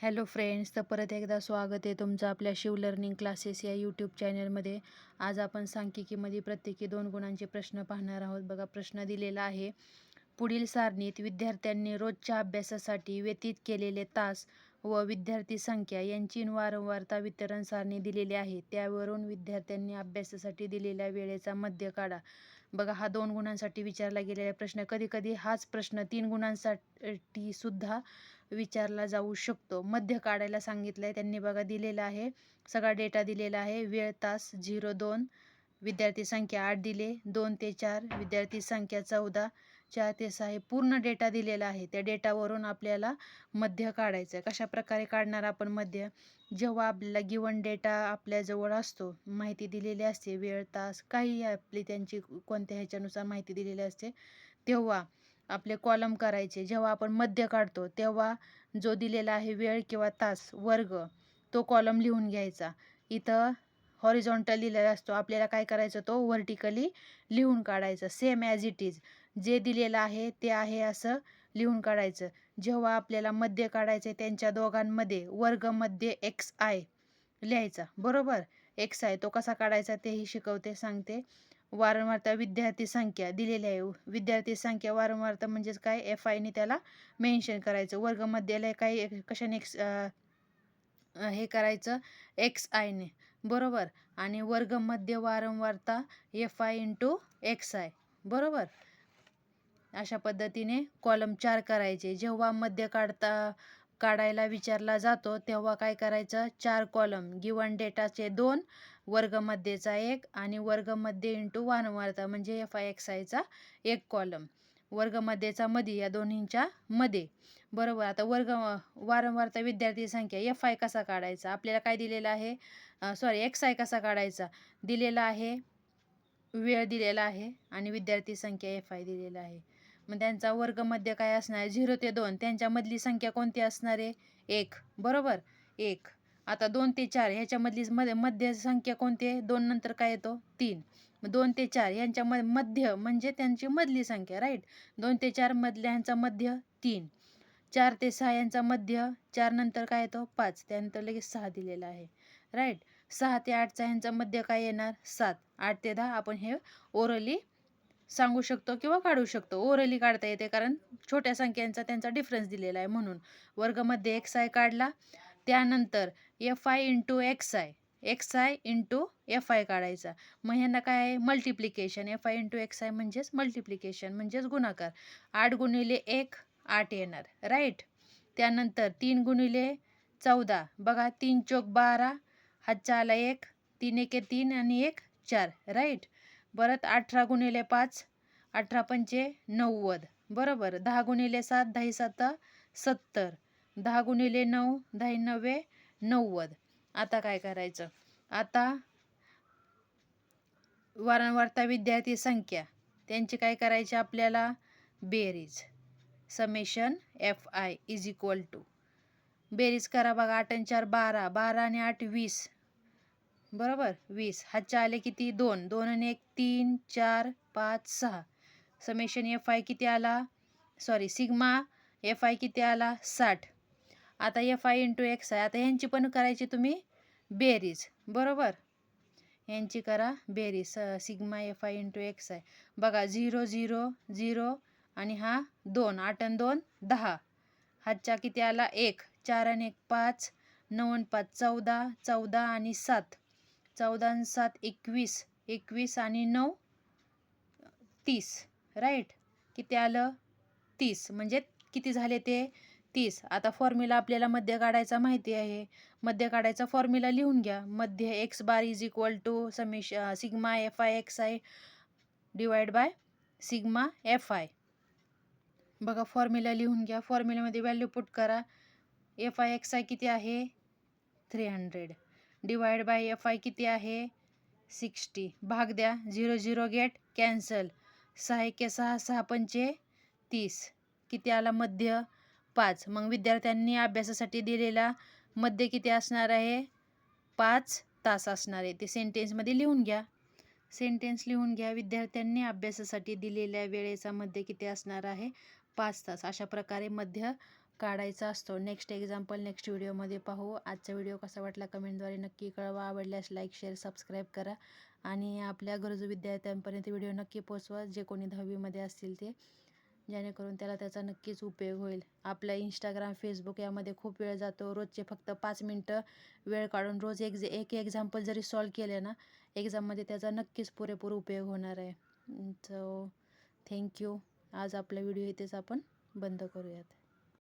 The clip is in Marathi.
हॅलो फ्रेंड्स तर परत एकदा स्वागत आहे तुमचं आपल्या शिव लर्निंग क्लासेस या यूट्यूब चॅनलमध्ये. आज आपण सांख्यिकीमध्ये प्रत्येकी दोन गुणांचे प्रश्न पाहणार आहोत. बघा प्रश्न दिलेला आहे पुढील सारणीत विद्यार्थ्यांनी रोजच्या अभ्यासासाठी व्यतीत केलेले तास व विद्यार्थी संख्या यांची वारंवारता वितरण सारणी दिलेली आहे. त्यावरून विद्यार्थ्यांनी अभ्यासासाठी दिलेल्या वेळेचा मध्य काढा. बघा हा दोन गुणांसाठी विचारला गेलेला प्रश्न. कधीकधी हाच प्रश्न तीन गुणांसाठी सुद्धा विचारला जाऊ शकतो. मध्य काढायला सांगितलं आहे त्यांनी बघा दिलेला आहे. सगळा डेटा दिलेला आहे. वेळ तास झिरो दोन. विद्यार्थी संख्या आठ दिले. दोन ते चार. विद्यार्थी संख्या चौदा. चार ते सहा हे पूर्ण डेटा दिलेला आहे. त्या डेटावरून आपल्याला मध्य काढायचं आहे कशा प्रकारे काढणार आपण मध्य? जेव्हा आपल्याला गिवन डेटा आपल्याजवळ असतो माहिती दिलेली असते वेळ तास काही आपली त्यांची कोणत्या ह्याच्यानुसार माहिती दिलेली असते तेव्हा आपले कॉलम करायचे. जेव्हा आपण मध्य काढतो तेव्हा जो दिलेला आहे वेळ किंवा तास वर्ग तो कॉलम लिहून घ्यायचा. इथं हॉरिझॉन्टल लिहिलेला असतो. आपल्याला काय करायचं? तो व्हर्टिकली लिहून काढायचं. सेम ॲज इट इज जे दिलेलं आहे ते आहे असं लिहून काढायचं. जेव्हा आपल्याला मध्य काढायचं त्यांच्या दोघांमध्ये वर्गमध्ये एक्स आय लिहायचा. बरोबर? एक्स आय तो कसा काढायचा तेही शिकवते सांगते. वारंवारता विद्यार्थी संख्या दिलेली आहे. विद्यार्थी संख्या वारंवारता म्हणजेच काय? एफ आयने त्याला मेन्शन करायचं. वर्गमध्येला काही कशाने एक्स हे करायचं? एक्स आयने बरोबर? आणि वर्गमध्ये वारंवारता F I into X I बरोबर? अशा पद्धतीने कॉलम चार करायचे. जेव्हा मध्य काढता काढायला विचारला जातो तेव्हा काय करायचं? चार कॉलम गिवन डेटाचे दोन वर्गमध्येचा एक आणि वर्गमध्ये इंटू वारंवारता म्हणजे एफ आय एक्स आयचा एक कॉलम वर्गमध्येचा मध्ये या दोन्हींच्या मध्ये बरोबर? आता वर्ग वारंवारता विद्यार्थी संख्या एफ आय कसा काढायचा? आपल्याला काय दिलेलं आहे? सॉरी एक्स आय कसा काढायचा? दिलेला आहे वेळ दिलेला आहे आणि विद्यार्थी संख्या एफ आय दिलेला आहे. मग त्यांचा वर्गमध्ये काय असणार? आहे झिरो ते दोन. त्यांच्यामधली संख्या कोणती असणार आहे? एक. बरोबर? एक. आता दोन ते चार ह्याच्यामधली मध्ये मध्य संख्या कोणती आहे? दोन नंतर काय येतो? तीन. दोन ते चार यांच्यामध्ये मध्य म्हणजे त्यांची मधली संख्या राईट दोन ते चार मधल्या ह्यांचा मध्य तीन. चार ते सहा यांचा मध्य चार नंतर काय येतो? पाच. त्यानंतर लगेच सहा दिलेला आहे राईट सहा ते आठचा ह्यांचा मध्य काय येणार? सात. आठ ते दहा आपण हे ओरली सांगू शकतो किंवा काढू शकतो. ओरली काढता येते कारण छोट्या संख्यांचा त्यांचा डिफरन्स दिलेला आहे म्हणून. वर्गमध्ये एक्स आय काढला. त्यानंतर F I into X I X I into F I काढायचा. मग ह्यांना काय आहे? Multiplication F I into X I म्हणजेच मल्टिप्लिकेशन म्हणजेच गुणाकार. आठ गुणिले एक आठ येणार. राईट त्यानंतर तीन गुणिले चौदा. बघा तीन चोक बारा हातचा आला एक तीन एके तीन आणि एक चार. राईट परत अठरा गुणिले पाच अठरा पंचे नव्वद. बरोबर? दहा गुणिले सात दहा सात सत्तर. दहा गुणिले नऊ दहा नव्वे नव्वद. आता काय करायचं? आता वारंवारता विद्यार्थी संख्या. त्यांची काय करायची आपल्याला? बेरीज. Summation F I is equal to. बेरीज करा बघा आठ आणि चार बारा. बारा आणि आठ वीस. बरोबर? वीस. हातच्या आले किती? दोन. दोन आणि एक तीन चार पाच सहा. समेशन एफ आय किती आला? सॉरी सिग्मा एफ आय किती आला? साठ. आता F I into X I आता ह्यांची पण करायची तुम्ही बेरीज. बरोबर? यांची करा बेरीज. Sigma F I into X I बघा झिरो झिरो झिरो आणि हा दोन. आठ आणि दोन दहा. हातच्या किती आला? एक. चार आणि एक पाच. नऊ आणि पाच चौदा. चौदा आणि सात. चौदा आणि सात एकवीस. एकवीस आणि नऊ तीस. राईट? किती आलं? तीस. म्हणजे किती झाले ते? तीस. आता फॉर्म्युला आपल्याला मध्य काढायचा माहिती आहे. मध्य काढायचा फॉर्म्युला लिहून घ्या. मध्य X bar is equal to summation sigma F I X I divide by sigma F I बघा फॉर्म्युला लिहून घ्या. फॉर्म्युल्यामध्ये व्हॅल्यू पुट करा. एफ आय एक्स आय किती आहे? Three hundred divide by F I किती आहे? सिक्स्टी भाग द्या. झिरो झिरो गेट कॅन्सल सहा एके सहा सहा पंचे तीस. किती आला मध्य? पाच. मग विद्यार्थ्यांनी अभ्यासासाठी दिलेला मध्य किती असणार आहे? पाच तास असणार आहे. ते सेंटेन्समध्ये लिहून घ्या. सेंटेन्स लिहून घ्या. विद्यार्थ्यांनी अभ्यासासाठी दिलेल्या वेळेचा मध्य किती असणार आहे? पाच तास. अशा प्रकारे मध्य काढायचा असतो. नेक्स्ट एक्झाम्पल नेक्स्ट व्हिडिओमध्ये पाहू. आजचा व्हिडिओ कसा वाटला कमेंटद्वारे नक्की कळवा. आवडल्यास लाईक शेअर सबस्क्राईब करा. आणि आपल्या गरजू विद्यार्थ्यांपर्यंत व्हिडिओ नक्की पोचवा जे कोणी दहावीमध्ये असतील ते. जेणेकरून त्याला त्याचा नक्कीच उपयोग होईल. आपल्या इंस्टाग्राम फेसबुक यामध्ये खूप वेळ जातो. रोजचे फक्त पाच मिनटं वेळ काढून रोज एक एक एक्झाम्पल जरी सॉल्व केले ना एक्झाममध्ये त्याचा नक्कीच पुरेपूर उपयोग होणार आहे. सो थँक्यू आज आपला व्हिडिओ इथेच आपण बंद करूयात.